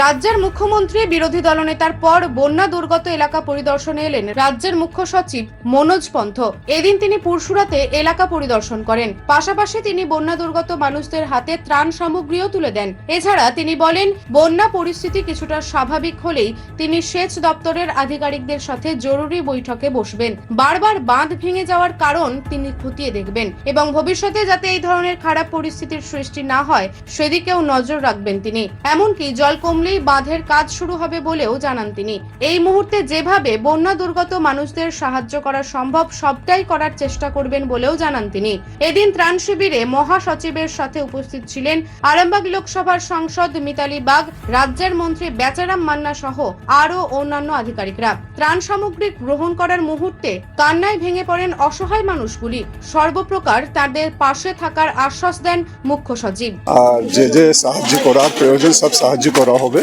রাজ্যের মুখ্যমন্ত্রী, বিরোধী দলনেতার পর বন্যা দুর্গত এলাকা পরিদর্শনে এলেন রাজ্যের মুখ্য সচিব মনোজ পন্থ। এদিন তিনি পুরসুরাতে এলাকা পরিদর্শন করেন। পাশাপাশি তিনি বন্যা দুর্গত মানুষদের হাতে ত্রাণ সামগ্রীও তুলে দেন। এছাড়া তিনি বলেন, বন্যা পরিস্থিতি কিছুটা স্বাভাবিক হলেই তিনি সেচ দপ্তরের আধিকারিকদের সাথে জরুরি বৈঠকে বসবেন। বারবার বাঁধ ভেঙে যাওয়ার কারণ তিনি খতিয়ে দেখবেন এবং ভবিষ্যতে যাতে এই ধরনের খারাপ পরিস্থিতির সৃষ্টি না হয়, সেদিকেও নজর রাখবেন তিনি। এমনকি জল কমলেই বাঁধের কাজ শুরু হবে বলেও জানান তিনি। এই মুহূর্তে যেভাবে বন্যা দুর্গত মানুষদের সাহায্য করা সম্ভব, সবটাই করার চেষ্টা করবেন বলেও জানান তিনি। এদিন ত্রাণ শিবিরে মহাসচিবের সাথে উপস্থিত ছিলেন আরামবাগ লোকসভার সাংসদ মিতালি বাগ, রাজ্যের মন্ত্রী বেচারাম মান্না সহ আরও অন্যান্য আধিকারিকরা। ত্রাণ সামগ্রী গ্রহণ করার মুহূর্তে কান্নায় ভেঙে পড়েন অসহায় মানুষগুলি। সর্বপ্রকার তাদের পাশে থাকার আশ্বাস দেন মুখ্য সচিব। আর যে যে সাহায্য করার প্রয়োজন, সব সাহায্য করা হবে।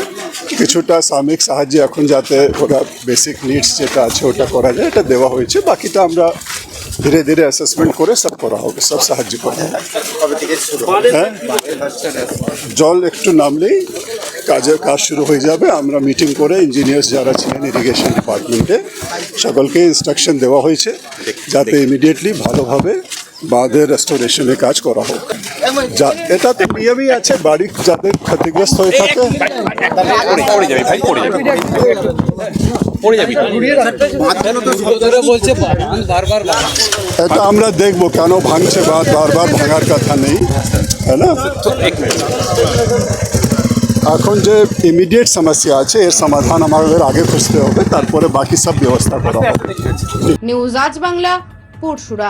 কিছুটা সাময়িক সাহায্য এখন যাতে ওরা বেসিক নিডস যেটা আছে ওটা করা যায় এটা দেওয়া হয়েছে। বাকিটা আমরা ধীরে ধীরে অ্যাসেসমেন্ট করে সব করা হবে সব সাহায্য করা হবে। হ্যাঁ? জল একটু নামলেই কাজের কাজ শুরু হয়ে যাবে। আমরা মিটিং করে ইঞ্জিনিয়ার্স যারা ছিলেন ইরিগেশন ডিপার্টমেন্টে সকলকে ইনস্ট্রাকশন দেওয়া হয়েছে যাতে ইমিডিয়েটলি ভালোভাবে বাঁধের রেস্টোরেশনের কাজ করা হোক। যা এটা তো নিয়মই আছে বাড়ি যাদের ক্ষতিগ্রস্ত হয়ে থাকে। পড়ে যাবে ভাই পড়ে যাবে। পড়ে যাবি। ধরে বলছে বাগান বারবার বাগান এটা আমরা দেখব কেন ভাঙছে বাঁধ বারবার ভাঙার কথা নেই। তাই না? এখন যে ইমিডিয়েট সমস্যা আছে এর সমাধান আমাদের আগে খুঁজতে হবে তারপরে বাকি সব ব্যবস্থা করা হবে। নিউজ আজ বাংলা পুরসুরা